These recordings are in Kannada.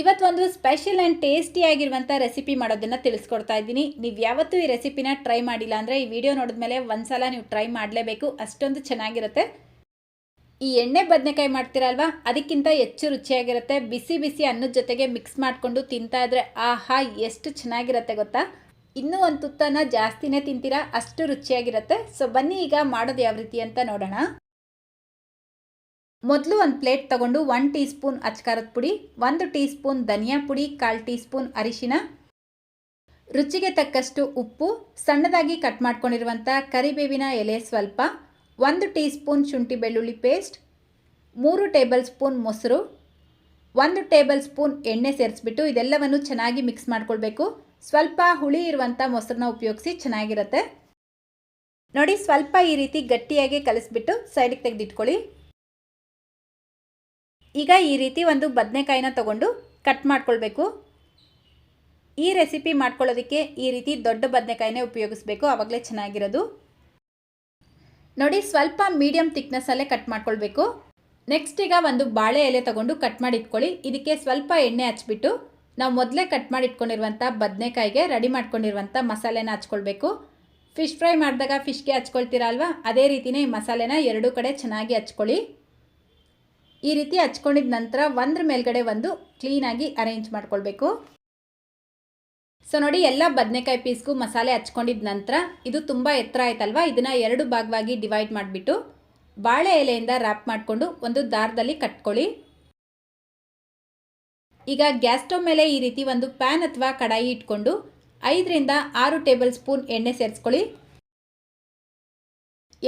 ಇವತ್ತೊಂದು ಸ್ಪೆಷಲ್ ಆ್ಯಂಡ್ ಟೇಸ್ಟಿಯಾಗಿರುವಂಥ ರೆಸಿಪಿ ಮಾಡೋದನ್ನು ತಿಳಿಸ್ಕೊಡ್ತಾ ಇದ್ದೀನಿ. ನೀವು ಯಾವತ್ತೂ ಈ ರೆಸಿಪಿನ ಟ್ರೈ ಮಾಡಿಲ್ಲ ಅಂದರೆ ಈ ವಿಡಿಯೋ ನೋಡಿದ್ಮೇಲೆ ಒಂದ್ಸಲ ನೀವು ಟ್ರೈ ಮಾಡಲೇಬೇಕು. ಅಷ್ಟೊಂದು ಚೆನ್ನಾಗಿರುತ್ತೆ. ಈ ಎಣ್ಣೆ ಬದನೆಕಾಯಿ ಮಾಡ್ತೀರಲ್ವಾ? ಅದಕ್ಕಿಂತ ಹೆಚ್ಚು ರುಚಿಯಾಗಿರುತ್ತೆ. ಬಿಸಿ ಬಿಸಿ ಅನ್ನದ ಜೊತೆಗೆ ಮಿಕ್ಸ್ ಮಾಡಿಕೊಂಡು ತಿಂತಾ ಇದ್ರೆ ಆಹಾ, ಎಷ್ಟು ಚೆನ್ನಾಗಿರುತ್ತೆ ಗೊತ್ತಾ? ಇನ್ನೂ ಒಂದು ತುತ್ತನ ಜಾಸ್ತಿನೇ ತಿಂತೀರಾ? ಅಷ್ಟು ರುಚಿಯಾಗಿರುತ್ತೆ. ಸೊ ಬನ್ನಿ ಈಗ ಮಾಡೋದು ಯಾವ ರೀತಿ ಅಂತ ನೋಡೋಣ. ಮೊದಲು ಒಂದು ಪ್ಲೇಟ್ ತಗೊಂಡು ಒನ್ ಟೀ ಸ್ಪೂನ್ ಅಚ್ಕಾರದ ಪುಡಿ, ಒಂದು ಟೀ ಸ್ಪೂನ್ ಧನಿಯಾ ಪುಡಿ, ಕಾಲು ಟೀ ಸ್ಪೂನ್ ಅರಿಶಿನ. ರುಚಿಗೆ ತಕ್ಕಷ್ಟು ಉಪ್ಪು, ಸಣ್ಣದಾಗಿ ಕಟ್ ಮಾಡ್ಕೊಂಡಿರುವಂಥ ಕರಿಬೇವಿನ ಎಲೆ ಸ್ವಲ್ಪ, ಒಂದು ಟೀ ಸ್ಪೂನ್ ಶುಂಠಿ ಬೆಳ್ಳುಳ್ಳಿ ಪೇಸ್ಟ್, ಮೂರು ಟೇಬಲ್ ಸ್ಪೂನ್ ಮೊಸರು, ಒಂದು ಟೇಬಲ್ ಸ್ಪೂನ್ ಎಣ್ಣೆ ಸೇರಿಸ್ಬಿಟ್ಟು ಇದೆಲ್ಲವನ್ನು ಚೆನ್ನಾಗಿ ಮಿಕ್ಸ್ ಮಾಡ್ಕೊಳ್ಬೇಕು. ಸ್ವಲ್ಪ ಹುಳಿ ಇರುವಂಥ ಮೊಸರನ್ನ ಉಪಯೋಗಿಸಿ ಚೆನ್ನಾಗಿರುತ್ತೆ. ನೋಡಿ, ಸ್ವಲ್ಪ ಈ ರೀತಿ ಗಟ್ಟಿಯಾಗಿ ಕಲಿಸ್ಬಿಟ್ಟು ಸೈಡಿಗೆ ತೆಗೆದಿಟ್ಕೊಳ್ಳಿ. ಈಗ ಈ ರೀತಿ ಒಂದು ಬದನೆಕಾಯಿನ ತಗೊಂಡು ಕಟ್ ಮಾಡ್ಕೊಳ್ಬೇಕು. ಈ ರೆಸಿಪಿ ಮಾಡ್ಕೊಳ್ಳೋದಕ್ಕೆ ಈ ರೀತಿ ದೊಡ್ಡ ಬದನೆಕಾಯಿನೇ ಉಪಯೋಗಿಸ್ಬೇಕು, ಆವಾಗಲೇ ಚೆನ್ನಾಗಿರೋದು. ನೋಡಿ, ಸ್ವಲ್ಪ ಮೀಡಿಯಮ್ ಥಿಕ್ನೆಸ್ಸಲ್ಲೇ ಕಟ್ ಮಾಡ್ಕೊಳ್ಬೇಕು. ನೆಕ್ಸ್ಟ್ ಈಗ ಒಂದು ಬಾಳೆ ಎಲೆ ತಗೊಂಡು ಕಟ್ ಮಾಡಿ ಇಟ್ಕೊಳ್ಳಿ ಇದಕ್ಕೆ ಸ್ವಲ್ಪ ಎಣ್ಣೆ ಹಚ್ಬಿಟ್ಟು ನಾವು ಮೊದಲೇ ಕಟ್ ಮಾಡಿ ಇಟ್ಕೊಂಡಿರುವಂಥ ಬದನೆಕಾಯಿಗೆ ರೆಡಿ ಮಾಡ್ಕೊಂಡಿರುವಂಥ ಮಸಾಲೆನ ಹಚ್ಕೊಳ್ಬೇಕು. ಫಿಶ್ ಫ್ರೈ ಮಾಡಿದಾಗ ಫಿಶ್ಗೆ ಹಚ್ಕೊಳ್ತೀರಾ ಅಲ್ವಾ? ಅದೇ ರೀತಿಯೇ ಈ ಮಸಾಲೆನ ಎರಡೂ ಕಡೆ ಚೆನ್ನಾಗಿ ಹಚ್ಕೊಳ್ಳಿ. ಈ ರೀತಿ ಹಚ್ಕೊಂಡಿದ ನಂತರ ಒಂದ್ರ ಮೇಲ್ಗಡೆ ಒಂದು ಕ್ಲೀನಾಗಿ ಅರೇಂಜ್ ಮಾಡ್ಕೊಳ್ಬೇಕು. ಸೊ ನೋಡಿ ಎಲ್ಲ ಬದನೆಕಾಯಿ ಪೀಸ್ಗೂ ಮಸಾಲೆ ಹಚ್ಕೊಂಡಿದ ನಂತರ ಇದು ತುಂಬ ಎತ್ತರ ಆಯ್ತಲ್ವಾ? ಇದನ್ನು ಎರಡು ಭಾಗವಾಗಿ ಡಿವೈಡ್ ಮಾಡಿಬಿಟ್ಟು ಬಾಳೆ ಎಲೆಯಿಂದ ರ್ಯಾಪ್ ಮಾಡಿಕೊಂಡು ಒಂದು ದಾರದಲ್ಲಿ ಕಟ್ಕೊಳ್ಳಿ. ಈಗ ಗ್ಯಾಸ್ ಸ್ಟವ್ ಮೇಲೆ ಈ ರೀತಿ ಒಂದು ಪ್ಯಾನ್ ಅಥವಾ ಕಡಾಯಿ ಇಟ್ಕೊಂಡು ಐದರಿಂದ ಆರು ಟೇಬಲ್ ಸ್ಪೂನ್ ಎಣ್ಣೆ ಸೇರಿಸ್ಕೊಳ್ಳಿ.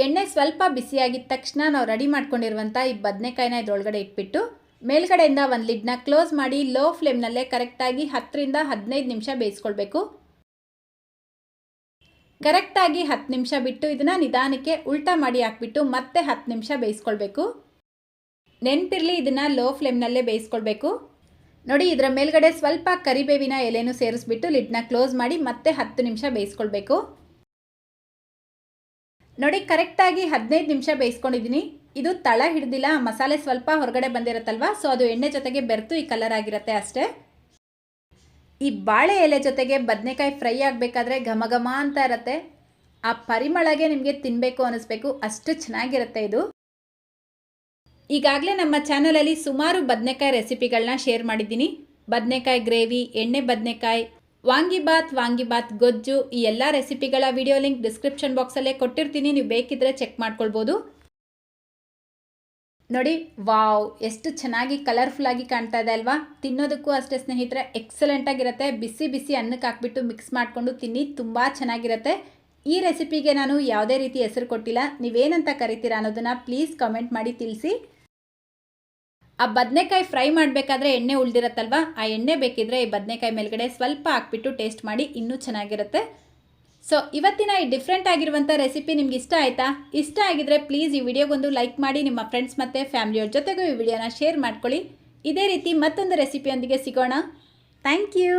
ಎಣ್ಣೆ ಸ್ವಲ್ಪ ಬಿಸಿಯಾಗಿದ್ದ ತಕ್ಷಣ ನಾವು ರೆಡಿ ಮಾಡ್ಕೊಂಡಿರುವಂಥ ಈ ಬದನೆಕಾಯಿನ ಇದ್ರೊಳಗಡೆ ಇಟ್ಬಿಟ್ಟು ಮೇಲ್ಗಡೆಯಿಂದ ಒಂದು ಲಿಡ್ನ ಕ್ಲೋಸ್ ಮಾಡಿ ಲೋ ಫ್ಲೇಮ್ನಲ್ಲೇ ಕರೆಕ್ಟಾಗಿ ಹತ್ತರಿಂದ ಹದಿನೈದು ನಿಮಿಷ ಬೇಯಿಸ್ಕೊಳ್ಬೇಕು. ಕರೆಕ್ಟಾಗಿ ಹತ್ತು ನಿಮಿಷ ಬಿಟ್ಟು ಇದನ್ನು ನಿಧಾನಕ್ಕೆ ಉಲ್ಟಾ ಮಾಡಿ ಹಾಕ್ಬಿಟ್ಟು ಮತ್ತೆ ಹತ್ತು ನಿಮಿಷ ಬೇಯಿಸ್ಕೊಳ್ಬೇಕು. ನೆನಪಿರಲಿ ಇದನ್ನು ಲೋ ಫ್ಲೇಮ್ನಲ್ಲೇ ಬೇಯಿಸ್ಕೊಳ್ಬೇಕು. ನೋಡಿ ಇದರ ಮೇಲ್ಗಡೆ ಸ್ವಲ್ಪ ಕರಿಬೇವಿನ ಎಲೆನೂ ಸೇರಿಸ್ಬಿಟ್ಟು ಲಿಡ್ನ ಕ್ಲೋಸ್ ಮಾಡಿ ಮತ್ತೆ ಹತ್ತು ನಿಮಿಷ ಬೇಯಿಸ್ಕೊಳ್ಬೇಕು. ನೋಡಿ ಕರೆಕ್ಟಾಗಿ ಹದಿನೈದು ನಿಮಿಷ ಬೇಯಿಸ್ಕೊಂಡಿದ್ದೀನಿ. ಇದು ತಳ ಹಿಡ್ದಿಲ್ಲ, ಮಸಾಲೆ ಸ್ವಲ್ಪ ಹೊರಗಡೆ ಬಂದಿರುತ್ತಲ್ವ? ಸೊ ಅದು ಎಣ್ಣೆ ಜೊತೆಗೆ ಬೆರೆತು ಈ ಕಲರ್ ಆಗಿರುತ್ತೆ ಅಷ್ಟೇ. ಈ ಬಾಳೆ ಎಲೆ ಜೊತೆಗೆ ಬದನೆಕಾಯಿ ಫ್ರೈ ಆಗಬೇಕಾದ್ರೆ ಘಮ ಘಮ ಅಂತ ಇರುತ್ತೆ. ಆ ಪರಿಮಳಗೆ ನಿಮಗೆ ತಿನ್ನಬೇಕು ಅನ್ನಿಸ್ಬೇಕು ಅಷ್ಟು ಚೆನ್ನಾಗಿರುತ್ತೆ ಇದು. ಈಗಾಗಲೇ ನಮ್ಮ ಚಾನಲಲ್ಲಿ ಸುಮಾರು ಬದನೆಕಾಯಿ ರೆಸಿಪಿಗಳನ್ನ ಶೇರ್ ಮಾಡಿದ್ದೀನಿ. ಬದನೆಕಾಯಿ ಗ್ರೇವಿ ಎಣ್ಣೆ ಬದನೆಕಾಯಿ ವಾಂಗಿಬಾತ್ ವಾಂಗಿಬಾತ್ ಗೊಜ್ಜು ಈ ಎಲ್ಲ ರೆಸಿಪಿಗಳ ವಿಡಿಯೋ ಲಿಂಕ್ ಡಿಸ್ಕ್ರಿಪ್ಷನ್ ಬಾಕ್ಸಲ್ಲೇ ಕೊಟ್ಟಿರ್ತೀನಿ. ನೀವು ಬೇಕಿದ್ರೆ ಚೆಕ್ ಮಾಡ್ಕೊಳ್ಬೋದು. ನೋಡಿ, ವಾವ್, ಎಷ್ಟು ಚೆನ್ನಾಗಿ ಕಲರ್ಫುಲ್ಲಾಗಿ ಕಾಣ್ತಾ ಇದೆ ಅಲ್ವಾ? ತಿನ್ನೋದಕ್ಕೂ ಅಷ್ಟೇ ಸ್ನೇಹಿತರೆ ಎಕ್ಸಲೆಂಟಾಗಿರುತ್ತೆ ಬಿಸಿ ಬಿಸಿ ಅನ್ನಕ್ಕೆ ಹಾಕ್ಬಿಟ್ಟು ಮಿಕ್ಸ್ ಮಾಡಿಕೊಂಡು ತಿನ್ನಿ, ತುಂಬ ಚೆನ್ನಾಗಿರುತ್ತೆ. ಈ ರೆಸಿಪಿಗೆ ನಾನು ಯಾವುದೇ ರೀತಿ ಹೆಸರು ಕೊಟ್ಟಿಲ್ಲ. ನೀವೇನಂತ ಕರಿತೀರಾ ಅನ್ನೋದನ್ನು ಪ್ಲೀಸ್ ಕಮೆಂಟ್ ಮಾಡಿ ತಿಳಿಸಿ. ಆ ಬದನೆಕಾಯಿ ಫ್ರೈ ಮಾಡಬೇಕಾದ್ರೆ ಎಣ್ಣೆ ಉಳಿದಿರತ್ತಲ್ವ? ಆ ಎಣ್ಣೆ ಬೇಕಿದ್ರೆ ಈ ಬದನೆಕಾಯಿ ಮೇಲ್ಗಡೆ ಸ್ವಲ್ಪ ಹಾಕ್ಬಿಟ್ಟು ಟೇಸ್ಟ್ ಮಾಡಿ ಇನ್ನೂ ಚೆನ್ನಾಗಿರುತ್ತೆ. ಸೊ ಇವತ್ತಿನ ಈ ಡಿಫ್ರೆಂಟ್ ಆಗಿರುವಂಥ ರೆಸಿಪಿ ನಿಮ್ಗೆ ಇಷ್ಟ ಆಯಿತಾ? ಇಷ್ಟ ಆಗಿದ್ರೆ ಪ್ಲೀಸ್ ಈ ವಿಡಿಯೋಗೊಂದು ಲೈಕ್ ಮಾಡಿ, ನಿಮ್ಮ ಫ್ರೆಂಡ್ಸ್ ಮತ್ತು ಫ್ಯಾಮಿಲಿಯವ್ರ ಜೊತೆಗೂ ಈ ವಿಡಿಯೋನ ಶೇರ್ ಮಾಡ್ಕೊಳ್ಳಿ. ಇದೇ ರೀತಿ ಮತ್ತೊಂದು ರೆಸಿಪಿಯೊಂದಿಗೆ ಸಿಗೋಣ. Thank you